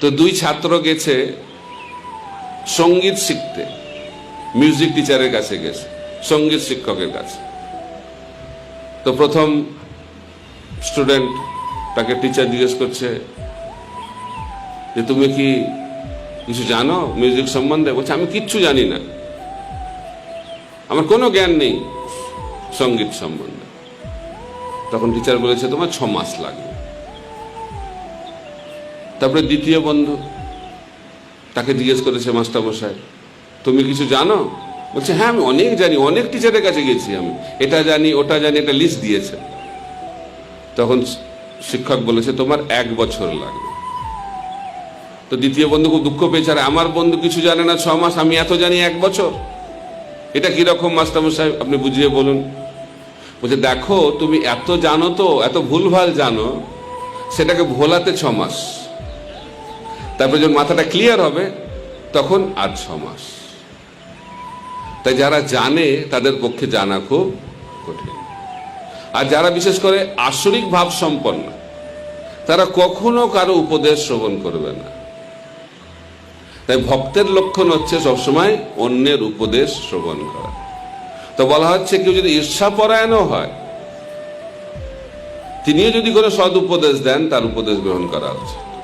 তো দুই ছাত্র গেছে সংগীত শিখতে। মিউজিক টিচারের কাছে গেছে, সংগীত শিক্ষকের কাছে। তো প্রথম স্টুডেন্ট তাকে টিচার জিজ্ঞেস করছে, যে তুমি কি কিছু জানো মিউজিক সম্বন্ধে? বলছে, আমি কিচ্ছু জানি না। আমার কোনো জ্ঞান নেই সংগীত সম্বন্ধে। তখন টিচার বলেছে, তোমার ছ মাস লাগবে। তারপরে দ্বিতীয় বন্ধু তাকে জিজ্ঞেস করেছে, মাস্টারমশাই, তুমি কিছু জানো? বলছে হ্যাঁ আমি অনেক জানি, অনেক টিচারের কাছে গেছি আমি। এটা জানি, ওটা জানি, একটা লিস্ট দিয়েছে। তখন শিক্ষক বলেছে, তোমার এক বছর লাগবে। তো দ্বিতীয় বন্ধু খুব দুঃখ পেয়েছে, আর আমার বন্ধু কিছু জানে না, ছ মাস, আমি এত জানি এক বছর? এটা কীরকম, মাস্টারমশাই, আপনি বুঝিয়ে বলুন। বলছে, দেখো, তুমি এত জানো তো, এত ভুলভাল জানো, সেটাকে ভোলাতে ছ মাস। তারপরে যখন মাথাটা ক্লিয়ার হবে, তখন আর ছ মাস। তাই যারা জানে, তাদের পক্ষে জানা খুব কঠিন। আর যারা বিশেষ করে আসরিক ভাব সম্পন্ন, তারা কখনো কারও উপদেশ শ্রবণ করবে না। তাই ভক্তের লক্ষণ হচ্ছে সবসময় অন্যের উপদেশ শ্রবণ করা। তো বলা হচ্ছে, কেউ যদি ঈর্ষাপরায়ণও হয়, তিনিও যদি কোনো সদ উপদেশ দেন, তার উপদেশ গ্রহণ করা উচিত।